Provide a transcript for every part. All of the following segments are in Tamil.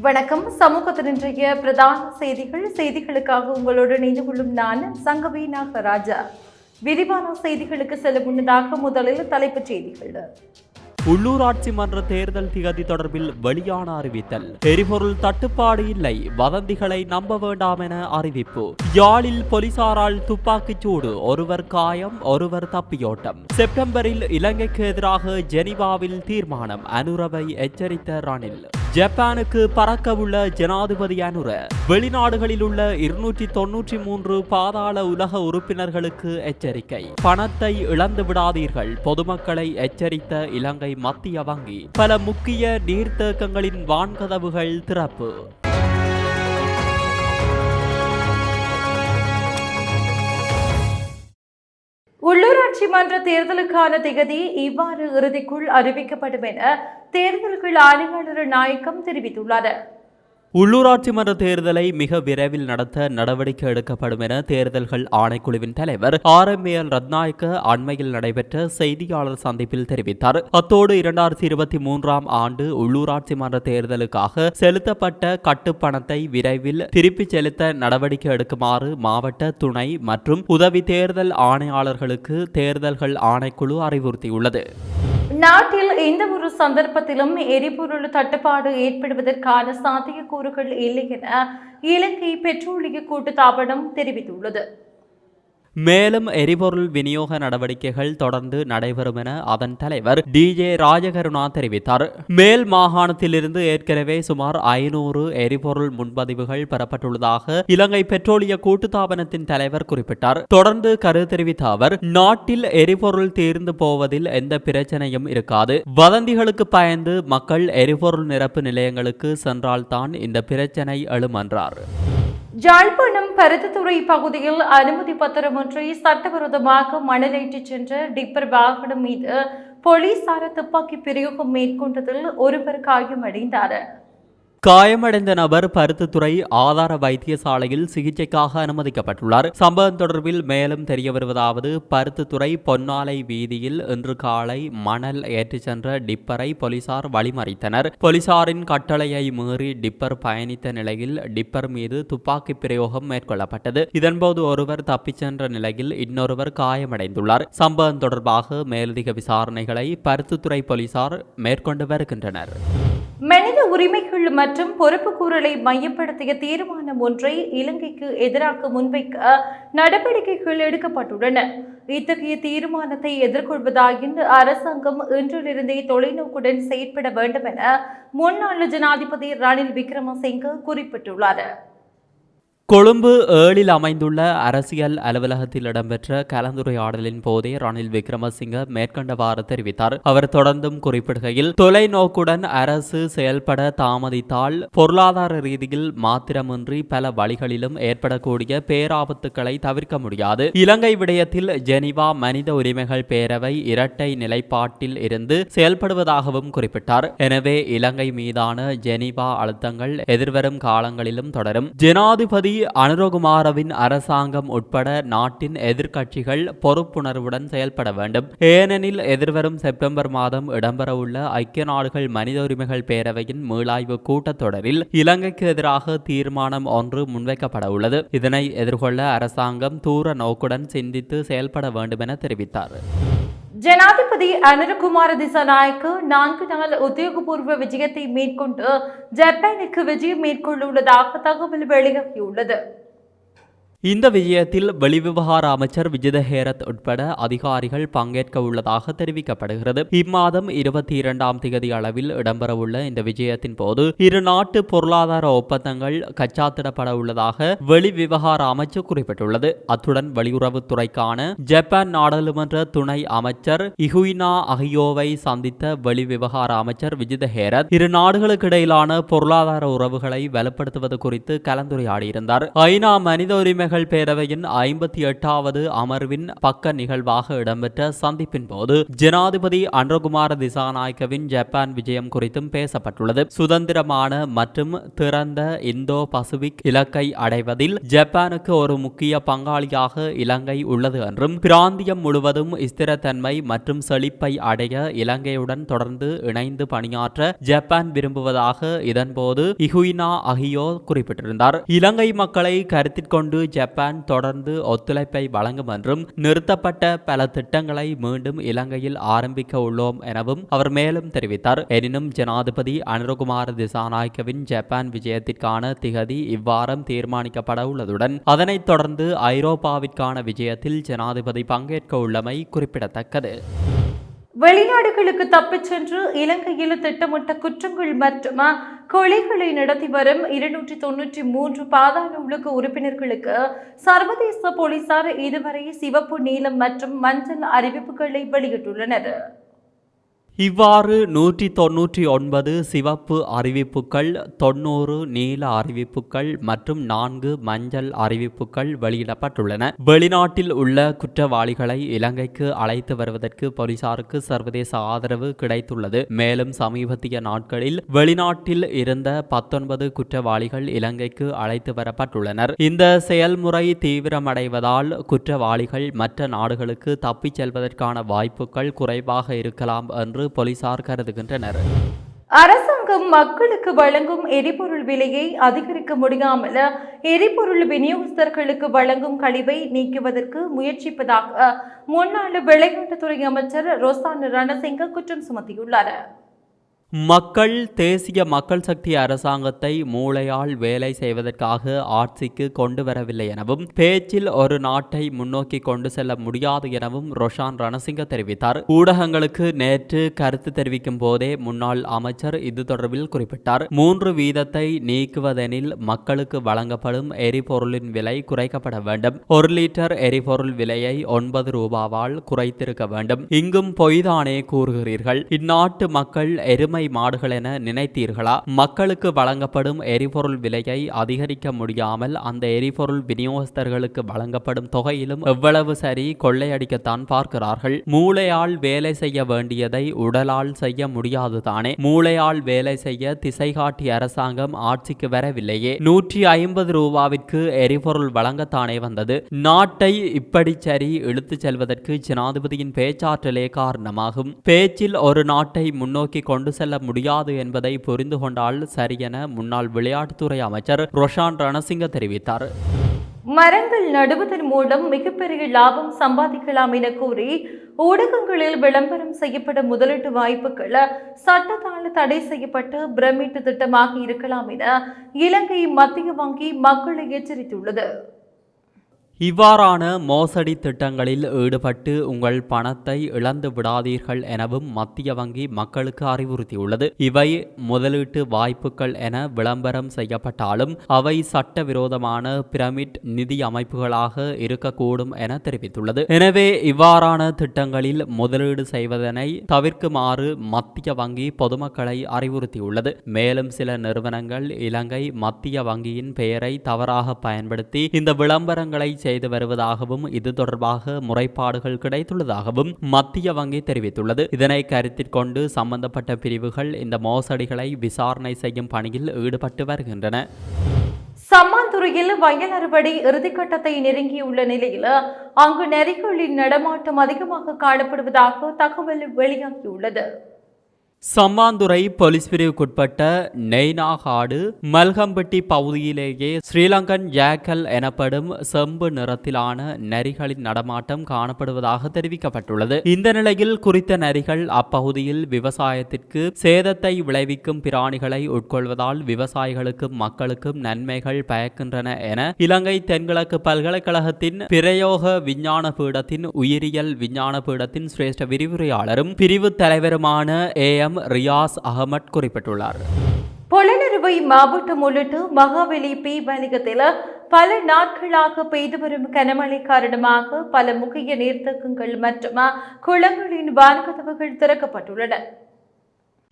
வணக்கம். சமூகத்தின் இன்றைய பிரதான செய்திகள். செய்திகளுக்காக உங்களோடு இணைந்து கொள்ளும் நான் சங்கவி நாகராஜா. விரிவான செய்திகளுக்கு செல்ல முன்னதாக முதலில் தலைப்புச் செய்திகள். உள்ளூராட்சி மன்ற தேர்தல் திகதி தொடர்பில் வெளியான அறிவித்தல். எரிபொருள் தட்டுப்பாடு இல்லை. வதந்திகளை நம்ப வேண்டாம் என அறிவிப்பு. யாழில் போலீசாரால் துப்பாக்கிச் சூடு. ஒருவர் காயம் ஒருவர் தப்பியோட்டம். செப்டம்பரில் இலங்கைக்கு எதிராக ஜெனிவாவில் தீர்மானம். அனுரவை எச்சரித்த ரணில். ஜப்பானுக்கு பறக்கவுள்ள ஜனாதிபதி அனுர வெளிநாடுகளில் உள்ள இருநூற்றி தொன்னூற்றி மூன்று பாதாள உலக உறுப்பினர்களுக்கு எச்சரிக்கை. பணத்தை இழந்து விடாதீர்கள். பொதுமக்களை எச்சரித்த இலங்கை மத்திய வங்கி. பல முக்கிய நீர்த்தேக்கங்களின் வான்கதவுகள் திறப்பு. உள்ளூராட்சி மன்ற தேர்தலுக்கான திகதி இவ்வாறு இறுதிக்குள் அறிவிக்கப்படும் என தேர்தல்கள் ஆணையாளர் நாயக்கம் தெரிவித்துள்ளார். உள்ளூராட்சி மன்ற தேர்தலை மிக விரைவில் நடத்த நடவடிக்கை எடுக்கப்படும் என தேர்தல்கள் ஆணைக்குழுவின் தலைவர் ஆர் எம் எல் ரத்நாயக்க அண்மையில் நடைபெற்ற செய்தியாளர் சந்திப்பில் தெரிவித்தார். அத்தோடு இரண்டாயிரத்தி இருபத்தி மூன்றாம் ஆண்டு உள்ளூராட்சி மன்ற தேர்தலுக்காக செலுத்தப்பட்ட கட்டுப்பணத்தை விரைவில் திருப்பிச் செலுத்த நடவடிக்கை எடுக்குமாறு மாவட்ட துணை மற்றும் உதவி தேர்தல் ஆணையாளர்களுக்கு தேர்தல்கள் ஆணைக்குழு அறிவுறுத்தியுள்ளது. நாட்டில் எந்த ஒரு சந்தர்ப்பத்திலும் எரிபொருள் தட்டுப்பாடு ஏற்படுவதற்கான சாத்தியக்கூறுகள் இல்லை என இலங்கை பெட்ரோலிய கூட்டுத்தாபனம் தெரிவித்துள்ளது. மேலும் எரிபொருள் விநியோக நடவடிக்கைகள் தொடர்ந்து நடைபெறும் என அதன் தலைவர் டி ஜே ராஜகருணா தெரிவித்தார். மேல் மாகாணத்திலிருந்து ஏற்கனவே சுமார் ஐநூறு எரிபொருள் முன்பதிவுகள் பெறப்பட்டுள்ளதாக இலங்கை பெட்ரோலிய கூட்டுத்தாபனத்தின் தலைவர் குறிப்பிட்டார். தொடர்ந்து கருத்து தெரிவித்த அவர் நாட்டில் எரிபொருள் தீர்ந்து போவதில் எந்த பிரச்சனையும் இருக்காது. வதந்திகளுக்கு பயந்து மக்கள் எரிபொருள் நிரப்பு நிலையங்களுக்கு சென்றால்தான் இந்த பிரச்சனை எழும் என்றார். ஜாழ்ப்பாணம் பருத்தித்துறை பகுதியில் அனுமதி பத்திரமின்றி சட்டவிரோதமாக மணலேற்றி சென்ற டிப்பர் வாகனம் மீது போலீசார் துப்பாக்கி பிரயோகம் மேற்கொண்டதில் ஒருவர் காயமடைந்தார். காயமடைந்த நபர் பருத்தித்துறை ஆதார வைத்தியசாலையில் சிகிச்சைக்காக அனுமதிக்கப்பட்டுள்ளார். சம்பவம் தொடர்பில் மேலும் தெரிய வருவதாவது பருத்தித்துறை பொன்னாலை வீதியில் இன்று காலை மணல் ஏற்றிச் சென்ற டிப்பரை போலீசார் வழிமறித்தனர். போலீசாரின் கட்டளையை மீறி டிப்பர் பயணித்த நிலையில் டிப்பர் மீது துப்பாக்கி பிரயோகம் மேற்கொள்ளப்பட்டது. இதன்போது ஒருவர் தப்பிச் சென்ற நிலையில் இன்னொருவர் காயமடைந்துள்ளார். சம்பவம் தொடர்பாக மேலதிக விசாரணைகளை பருத்தித்துறை போலீசார் மேற்கொண்டு வருகின்றனர். உரிமைகள் மற்றும் பொறுப்புக்கூறலை மையப்படுத்திய தீர்மானம் ஒன்றை இலங்கைக்கு எதிராக முன்வைக்க நடவடிக்கைகள் எடுக்கப்பட்டுள்ளன. இத்தகைய தீர்மானத்தை எதிர்கொள்வதாயின் அரசாங்கம் இன்றிலிருந்தே தொலைநோக்குடன் செயற்பட வேண்டும் என முன்னாள் ஜனாதிபதி ரணில் விக்ரமசிங்க குறிப்பிட்டுள்ளார். கொழும்பு ஏழில் அமைந்துள்ள அரசியல் அலுவலகத்தில் இடம்பெற்ற கலந்துரையாடலின் போதே ரணில் விக்ரமசிங்க மேற்கண்டவாறு தெரிவித்தார். அவர் தொடர்ந்தும் குறிப்பிடுகையில் தொலைநோக்குடன் அரசு செயல்பட தாமதித்தால் பொருளாதார ரீதியில் மாத்திரமின்றி பல வழிகளிலும் ஏற்படக்கூடிய பேராபத்துக்களை தவிர்க்க முடியாது. இலங்கை விடயத்தில் ஜெனிவா மனித உரிமைகள் பேரவை இரட்டை நிலைப்பாட்டில் இருந்து செயல்படுவதாகவும் குறிப்பிட்டார். எனவே இலங்கை மீதான ஜெனிவா அழுத்தங்கள் எதிர்வரும் காலங்களிலும் தொடரும். ஜனாதிபதி அனுரகுமாரவின் அரசாங்கம் உட்பட நாட்டின் எதிர்க்கட்சிகள் பொறுப்புணர்வுடன் செயல்பட வேண்டும். ஏனெனில் எதிர்வரும் செப்டம்பர் மாதம் இடம்பெறவுள்ள ஐக்கிய நாடுகள் மனித உரிமைகள் பேரவையின் மீளாய்வு கூட்டத்தொடரில் இலங்கைக்கு எதிராக தீர்மானம் ஒன்று முன்வைக்கப்பட உள்ளது இதனை எதிர்கொள்ள அரசாங்கம் தூர நோக்குடன் சிந்தித்து செயல்பட வேண்டும் என தெரிவித்தார். ஜனாதிபதி அனுரகுமார திசாநாயக்கு நான்கு நாள் உத்தியோகபூர்வ விஜயத்தை மேற்கொண்டு ஜப்பானுக்கு விஜயம் மேற்கொண்டுள்ளதாக தகவல் வெளியாகியுள்ளது இந்த விஜயத்தில் வெளிவிவகார அமைச்சர் விஜித ஹேரத் உட்பட அதிகாரிகள் பங்கேற்க உள்ளதாக தெரிவிக்கப்படுகிறது. இம்மாதம் இருபத்தி இரண்டாம் திகதி அளவில் இடம்பெறவுள்ள இந்த விஜயத்தின் போது இரு நாட்டு பொருளாதார ஒப்பந்தங்கள் கச்சாத்திடப்பட உள்ளதாக வெளிவிவகார அமைச்சு குறிப்பிட்டுள்ளது. அத்துடன் வெளியுறவுத்துறைக்கான ஜப்பான் நாடாளுமன்ற துணை அமைச்சர் இகுயினா அகியோவை சந்தித்த வெளிவிவகார அமைச்சர் விஜித ஹேரத் இரு நாடுகளுக்கு இடையிலான பொருளாதார உறவுகளை வலுப்படுத்துவது குறித்து கலந்துரையாடியிருந்தார். ஐநா மனித உரிமைகள் பிரதிநிதிகள் பேரவையின் ஐம்பத்தி எட்டாவது அமர்வின் பக்க நிகழ்வாக இடம்பெற்ற சந்திப்பின் போது ஜனாதிபதி அன்றகுமார திசாநாயக்கவின் ஜப்பான் விஜயம் குறித்தும் பேசப்பட்டுள்ளது. சுதந்திரமான மற்றும் திறந்த இந்தோ பசிபிக் இலக்கை அடைவதில் ஜப்பானுக்கு ஒரு முக்கிய பங்காளியாக இலங்கை உள்ளது என்றும் பிராந்தியம் முழுவதும் ஸ்திரத்தன்மை மற்றும் செழிப்பை அடைய இலங்கையுடன் தொடர்ந்து இணைந்து பணியாற்ற ஜப்பான் விரும்புவதாக இதன்போது இகுயினா அகியோ குறிப்பிட்டிருந்தார். இலங்கை மக்களை கருத்தில் கொண்டு ஜப்பான் தொடர்ந்து ஒத்துழைப்பை வழங்கும் என்றும் நிறுத்தப்பட்ட பல திட்டங்களை மீண்டும் இலங்கையில் ஆரம்பிக்க உள்ளோம் எனவும் அவர் மேலும் தெரிவித்தார். எனினும் ஜனாதிபதி அனுரகுமார் திசாநாயக்கவின் ஜப்பான் விஜயத்திற்கான திகதி இவ்வாரம் தீர்மானிக்கப்பட உள்ளதுடன் அதனைத் தொடர்ந்து ஐரோப்பாவிற்கான விஜயத்தில் ஜனாதிபதி பங்கேற்க உள்ளமை குறிப்பிடத்தக்கது. வெளிநாடுகளுக்கு தப்பிச் சென்று இலங்கையில் திட்டமிட்ட குற்றங்கள் மற்றும் கொலைகளை நடத்தி வரும் இருநூற்றி தொன்னூற்றி மூன்று பாதாள உலக உறுப்பினர்களுக்கு சர்வதேச போலீசார் இதுவரை சிவப்பு நீலம் மற்றும் மஞ்சள் அறிவிப்புகளை வெளியிட்டுள்ளனர். இவ்வாறு நூற்றி தொன்னூற்றி ஒன்பது சிவப்பு அறிவிப்புகள் தொண்ணூறு நீல அறிவிப்புகள் மற்றும் நான்கு மஞ்சள் அறிவிப்புகள் வெளியிடப்பட்டுள்ளன. வெளிநாட்டில் உள்ள குற்றவாளிகளை இலங்கைக்கு அழைத்து வருவதற்கு போலீசாருக்கு சர்வதேச ஆதரவு கிடைத்துள்ளது. மேலும் சமீபத்திய நாட்களில் வெளிநாட்டில் இருந்த பத்தொன்பது குற்றவாளிகள் இலங்கைக்கு அழைத்து வரப்பட்டுள்ளனர். இந்த செயல்முறை தீவிரமடைவதால் குற்றவாளிகள் மற்ற நாடுகளுக்கு தப்பிச் செல்வதற்கான வாய்ப்புகள் குறைவாக இருக்கலாம் என்று போலீசார் கருதுகின்றனர் அரசாங்கம் மக்களுக்கு வழங்கும் எரிபொருள் விலையை அதிகரிக்க முடியாமல் எரிபொருள் விநியோகஸ்தர்களுக்கு வழங்கும் கழிவை நீக்குவதற்கு முயற்சிப்பதாக முன்னாள் விளையாட்டுத்துறை அமைச்சர் ரோசான் ரணசிங்க குற்றம் சுமத்தியுள்ளார். மக்கள் தேசிய மக்கள் சக்தி அரசாங்கத்தை மூளையால் வேலை செய்வதற்காக ஆட்சிக்கு கொண்டு வரவில்லை எனவும் பேச்சில் ஒரு நாட்டை முன்னோக்கி கொண்டு செல்ல முடியாது எனவும் ரொஷான் ரணசிங்க தெரிவித்தார். ஊடகங்களுக்கு நேற்று கருத்து தெரிவிக்கும் போதே முன்னாள் அமைச்சர் இது தொடர்பில் குறிப்பிட்டார். மூன்று வீதத்தை நீக்குவதெனில் மக்களுக்கு வழங்கப்படும் எரிபொருளின் விலை குறைக்கப்பட வேண்டும். ஒரு லிட்டர் எரிபொருள் விலையை ஒன்பது ரூபாவால் குறைத்திருக்க வேண்டும். இங்கும் பொய்தானே கூறுகிறீர்கள். இந்நாட்டு மக்கள் எருமை மாடுகள் என நினைத்தீர்களா? மக்களுக்கு வழங்கப்படும் எரிபொருள் விலையை அதிகரிக்க முடியாமல் அந்த எரிபொருள் விநியோகஸ்தர்களுக்கு வழங்கப்படும் தொகையிலும் எவ்வளவு சரி கொள்ளையடிக்கத்தான் பார்க்கிறார்கள். மூளையால் வேலை செய்ய வேண்டியதை உடலால் செய்ய முடியாது தானே? மூளையால் வேலை செய்ய திசை காட்டி அரசாங்கம் ஆட்சிக்கு வரவில்லையே? நூற்றி ஐம்பது ரூபாவிற்கு எரிபொருள் வழங்கத்தானே வந்தது? நாட்டை இப்படி சரி இழுத்துச் செல்வதற்கு ஜனாதிபதியின் பேச்சாற்றலே காரணமாகும். பேச்சில் ஒரு நாட்டை முன்னோக்கி கொண்டு செல்ல முடியாது என்பதை புரிந்து கொண்டால் சரியென முன்னாள் விளையாட்டுத்துறை அமைச்சர் ரொஷான் ரணசிங்க தெரிவித்தார். மரங்கள் நடுவதன் மூலம் மிகப்பெரிய லாபம் சம்பாதிக்கலாம் என கூறி ஊடகங்களில் விளம்பரம் செய்யப்படும் முதலீட்டு வாய்ப்புகள் சட்டத்தால் தடை செய்யப்பட்ட பிரமிட்டு திட்டமாக இருக்கலாம் என இலங்கை மத்திய வங்கி மக்களை எச்சரித்துள்ளது. இவ்வாறான மோசடி திட்டங்களில் ஈடுபட்டு உங்கள் பணத்தை இழந்து விடாதீர்கள் எனவும் மத்திய வங்கி மக்களுக்கு அறிவுறுத்தியுள்ளது. இவை முதலீட்டு வாய்ப்புகள் என விளம்பரம் செய்யப்பட்டாலும் அவை சட்டவிரோதமான பிரமிட் நிதி அமைப்புகளாக இருக்கக்கூடும் என தெரிவித்துள்ளது. எனவே இவ்வாறான திட்டங்களில் முதலீடு செய்வதனை தவிர்க்குமாறு மத்திய வங்கி பொதுமக்களை அறிவுறுத்தியுள்ளது. மேலும் சில நிறுவனங்கள் இலங்கை மத்திய வங்கியின் பெயரை தவறாக பயன்படுத்தி இந்த விளம்பரங்களை செய்து வருவதாகவும் இது தொடர்பாக முறைப்பாடுகள் கிடைத்துள்ளதாகவும் மத்திய வங்கி தெரிவித்துள்ளது. இதனை கருத்தில் கொண்டு சம்பந்தப்பட்ட பிரிவுகள் இந்த மோசடிகளை விசாரணை செய்யும் பணியில் ஈடுபட்டு வருகின்றன. சம்மாந்துறையில் வயல் அறுவடை இறுதிக்கட்டத்தை நெருங்கியுள்ள நிலையில் அங்கு நெறிகளின் நடமாட்டம் அதிகமாக காணப்படுவதாக தகவல் வெளியாகியுள்ளது. சம்மாந்துறை போலீஸ் பிரிவுக்குட்பட்ட நெய்னாகாடு மல்கம்பட்டி பகுதியிலேயே ஸ்ரீலங்கன் ஜாக்கல் எனப்படும் செம்பு நிறத்திலான நரிகளின் நடமாட்டம் காணப்படுவதாக தெரிவிக்கப்பட்டுள்ளது. இந்த நிலையில் குறித்த நரிகள் அப்பகுதியில் விவசாயத்திற்கு சேதத்தை விளைவிக்கும் பிராணிகளை உட்கொள்வதால் விவசாயிகளுக்கும் மக்களுக்கும் நன்மைகள் பயக்கின்றன என இலங்கை தென்கிழக்கு பல்கலைக்கழகத்தின் பிரயோக விஞ்ஞான பீடத்தின் உயிரியல் விஞ்ஞான பீடத்தின் சிரேஷ்ட விரிவுரையாளரும் பிரிவு தலைவருமான ஏ எம் ரியாஸ் அகமட் குறிப்பிட்டுள்ளார். பொலனறுவை மாவட்டம் உள்ளிட்ட மகாவெளி பி வணிகத்தில் பல நாட்களாக பெய்து வரும் கனமழை காரணமாக பல முக்கிய நீர்த்தக்கங்கள் மற்றும் குளங்களின் வான்கதவுகள் திறக்கப்பட்டுள்ளன.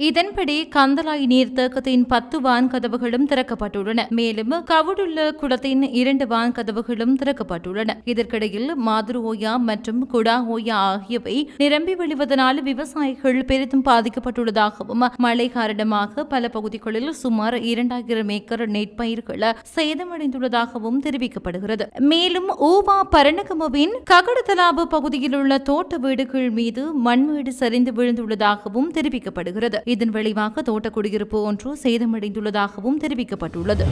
இதன்படி கந்தலாய் நீர்த்தேக்கத்தின் பத்து வான் கதவுகளும் திறக்கப்பட்டுள்ளன. மேலும் கவுடுள்ள குளத்தின் இரண்டு வான் கதவுகளும் திறக்கப்பட்டுள்ளன. இதற்கிடையில் மாதுரு மற்றும் குடா ஓயா ஆகியவை நிரம்பி வழிவதனால் விவசாயிகள் பெரிதும் பாதிக்கப்பட்டுள்ளதாகவும் மழை காரணமாக பல பகுதிகளில் சுமார் இரண்டாயிரம் ஏக்கர் நெற்பயிர்கள் சேதமடைந்துள்ளதாகவும் தெரிவிக்கப்படுகிறது. மேலும் ஊவா பரணகமுவின் ககடதலாபு பகுதியில் உள்ள தோட்ட வீடுகள் மீது மண்மேடு சரிந்து விழுந்துள்ளதாகவும் தெரிவிக்கப்படுகிறது. இதன் விளைவாக தோட்ட குடியிருப்பு ஒன்று சேதமடைந்துள்ளதாகவும் தெரிவிக்கப்பட்டுள்ளது.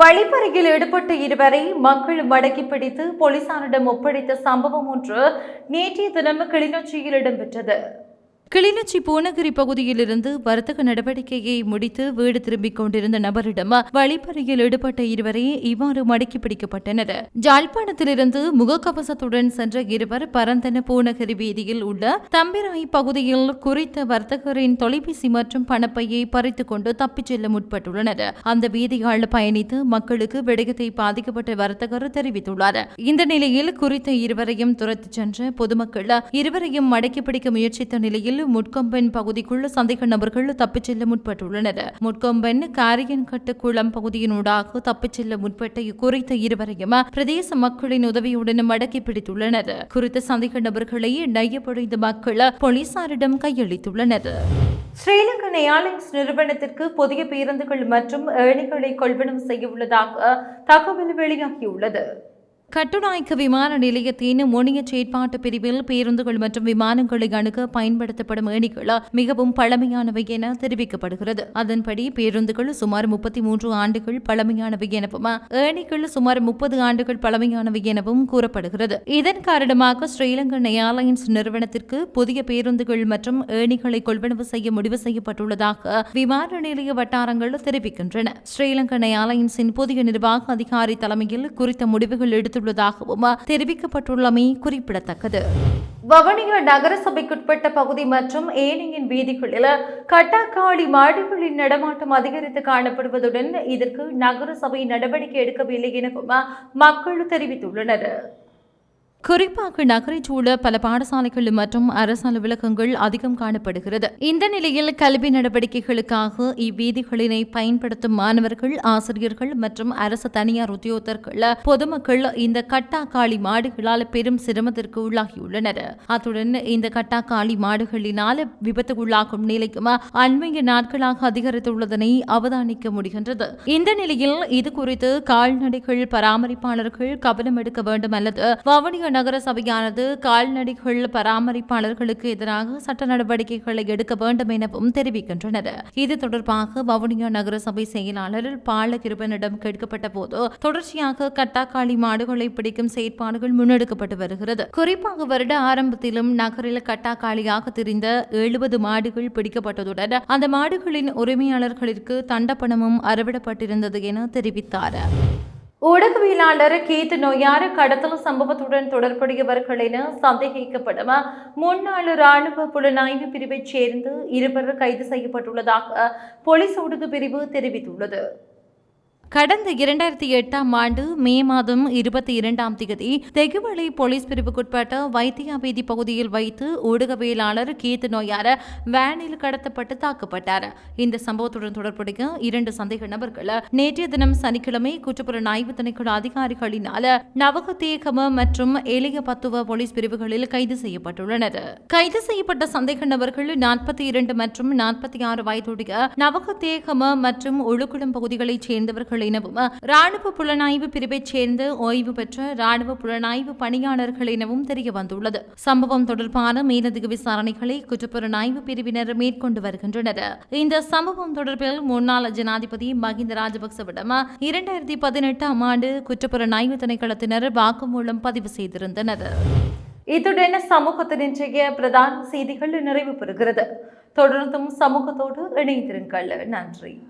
வழிப்பறையில் ஈடுபட்ட இருவரை மக்கள் மடக்கி பிடித்து போலீசாரிடம் ஒப்படைத்த சம்பவம் ஒன்று நேற்றைய தினம் கிளிநொச்சியில் இடம்பெற்றது. கிளிநொச்சி பூனகிரி பகுதியிலிருந்து வர்த்தக நடவடிக்கையை முடித்து வீடு திரும்பிக் கொண்டிருந்த நபரிடம் வழிப்பறியில் ஈடுபட்ட இருவரே இவ்வாறு மடக்கி பிடிக்கப்பட்டனர். ஜாழ்ப்பாணத்திலிருந்து முகக்கவசத்துடன் சென்ற இருவர் பரந்தன பூனகிரி வீதியில் உள்ள தம்பிராய் பகுதியில் குறித்த வர்த்தகரின் தொலைபேசி மற்றும் பணப்பையை பறித்துக் கொண்டு தப்பிச் செல்ல முற்பட்டுள்ளனர். அந்த வீதியால் பயணித்து மக்களுக்கு விடயத்தை பாதிக்கப்பட்ட வர்த்தகர் தெரிவித்துள்ளார். இந்த நிலையில் குறித்த இருவரையும் துரத்திச் சென்ற பொதுமக்கள் இருவரையும் மடக்கி பிடிக்க முயற்சித்த நிலையில் முட்கொம்பன் பகுதிக்குள் சந்தேக நபர்கள் தப்பிச் செல்ல முற்பட்டுள்ளனர். முட்கொம்பன் காரியன்கட்டு குளம் பகுதியினூடாக தப்பிச் செல்ல முற்பட்ட குறித்த இருவரையும் பிரதேச மக்களின் உதவியுடன் மடக்கி பிடித்துள்ளனர். குறித்த சந்தேக நபர்களை நையப்படைந்த மக்கள் போலீசாரிடம் கையளித்துள்ளனர். ஸ்ரீலங்கன் ஏர்லைன்ஸ் நிறுவனத்திற்கு புதிய பேருந்துகள் மற்றும் ஏணிகளை கொள்வனம் செய்ய உள்ளதாக தகவல் வெளியாகியுள்ளது. கட்டுநாயக்க விமான நிலையத்தின் முனிய செயற்பாட்டு பிரிவில் பேருந்துகள் மற்றும் விமானங்களை அணுக பயன்படுத்தப்படும் ஏணிகள் மிகவும் பழமையானவை என தெரிவிக்கப்படுகிறது. அதன்படி பேருந்துகள் சுமார் முப்பத்தி மூன்று ஆண்டுகள் பழமையானவை எனவும் ஏணிகள் சுமார் முப்பது ஆண்டுகள் பழமையானவை எனவும் கூறப்படுகிறது. இதன் காரணமாக ஸ்ரீலங்கன் ஏர்லைன்ஸ் நிறுவனத்திற்கு புதிய பேருந்துகள் மற்றும் ஏணிகளை கொள்வனவு செய்ய முடிவு செய்யப்பட்டுள்ளதாக விமான நிலைய வட்டாரங்கள் தெரிவிக்கின்றன. ஸ்ரீலங்கன் ஏர்லைன்ஸின் புதிய நிர்வாக அதிகாரி தலைமையில் குறித்த முடிவுகள் எடுத்து எடுத்துள்ளதாகவும் தெரிவிக்கப்பட்டுள்ளமை குறிப்பிடத்தக்கது. வவனியா நகரசபைக்குட்பட்ட பகுதி மற்றும் ஏனையின் வீதிகளில் கட்டாக்காளி மாடுகளின் நடமாட்டம் அதிகரித்து காணப்படுவதுடன் இதற்கு நகரசபை நடவடிக்கை எடுக்கவில்லை எனவும் மக்கள் தெரிவித்துள்ளனர். குறிப்பாக நகரைச் சூழ பல பாடசாலைகள் மற்றும் அரசு அலுவலகங்கள் அதிகம் காணப்படுகிறது. இந்த நிலையில் கல்வி நடவடிக்கைகளுக்காக இவ்வீதிகளினை பயன்படுத்தும் மாணவர்கள் ஆசிரியர்கள் மற்றும் அரசு தனியார் உத்தியோகத்தர்கள் பொதுமக்கள் இந்த கட்டாக்காளி மாடுகளால் பெரும் சிரமத்திற்கு உள்ளாகியுள்ளனர். அத்துடன் இந்த கட்டாக்காளி மாடுகளினால் விபத்துக்குள்ளாகும் நிலைக்கும் அண்மைய நாட்களாக அதிகரித்துள்ளதனை அவதானிக்க முடிகின்றது. இந்த நிலையில் இது குறித்து கால்நடைகள் பராமரிப்பாளர்கள் கவனம் எடுக்க வேண்டும் அல்லது வவுனியா நகர சபையானது கால்நடைகள் பராமரிப்பாளர்களுக்கு எதிராக சட்ட நடவடிக்கைகளை எடுக்க வேண்டும் எனவும் தெரிவிக்கின்றனர். இது தொடர்பாக வவுனியா நகர சபை செயலாளர் பாலகிருபனிடம் கேட்கப்பட்ட போது தொடர்ச்சியாக கட்டாக்காளி மாடுகளை பிடிக்கும் செயற்பாடுகள் முன்னெடுக்கப்பட்டு வருகிறது. குறிப்பாக வருட ஆரம்பத்திலும் நகரில் கட்டாக்காளியாக திரிந்த எழுபது மாடுகள் பிடிக்கப்பட்டதுடன் அந்த மாடுகளின் உரிமையாளர்களிற்கு தண்டப்பணமும் அறவிடப்பட்டிருந்தது என தெரிவித்தார். ஊடகவியலாளர் கீத் நொய்யாறு கடத்தல் சம்பவத்துடன் தொடர்புடையவர்கள் என சந்தேகிக்கப்படும். முன்னாள் ராணுவ புலனாய்வு பிரிவைச் சேர்ந்து இருவர் கைது செய்யப்பட்டுள்ளதாக போலீஸ் ஊடக பிரிவு தெரிவித்துள்ளது. கடந்த இரண்டாயிரத்தி எட்டாம் ஆண்டு மே மாதம் இருபத்தி இரண்டாம் தேதி தெகுவளை போலீஸ் பிரிவுக்குட்பட்ட வைத்தியாவீதி பகுதியில் வைத்து ஊடகவியலாளர் கீத்து நோயார வேனில் கடத்தப்பட்டு தாக்கப்பட்டார். இந்த சம்பவத்துடன் தொடர்புடைய இரண்டு சந்தேக நபர்கள் நேற்றைய தினம் சனிக்கிழமை குற்றப்புலன் ஆய்வு திணைக்கள அதிகாரிகளினால் நவகத்தேகம மற்றும் எளிய பத்துவ போலீஸ் பிரிவுகளில் கைது செய்யப்பட்டுள்ளனர். கைது செய்யப்பட்ட சந்தேக நபர்கள் நாற்பத்தி இரண்டு மற்றும் நாற்பத்தி ஆறு வயதுடைய நவகத்தேகம மற்றும் ஒழுக்குளம் பகுதிகளைச் சேர்ந்தவர்கள் எனவும் ராணுவ புலனாய்வு பிரிவைச் சேர்ந்த ஓய்வு பெற்ற ராணுவ புலனாய்வு பணியாளர்கள் எனவும் தெரிய வந்துள்ளது. சம்பவம் தொடர்பான மேலதிக விசாரணைகளை குற்றப்புலனாய்வு பிரிவினர் மேற்கொண்டு வருகின்றனர். இந்த சம்பவம் தொடர்பில் முன்னாள் ஜனாதிபதி மஹிந்த ராஜபக்சவிடம் இரண்டாயிரத்தி பதினெட்டாம் ஆண்டு குற்றப்புலனாய்வு திணைக்களத்தினர் வாக்குமூலம் பதிவு செய்திருந்தனர். இத்துடன் சமூகத்தின் இன்றைய பிரதான செய்திகள் நிறைவு பெறுகிறது. தொடர்ந்தும் சமூகத்தோடு இணைந்திருங்கள். நன்றி.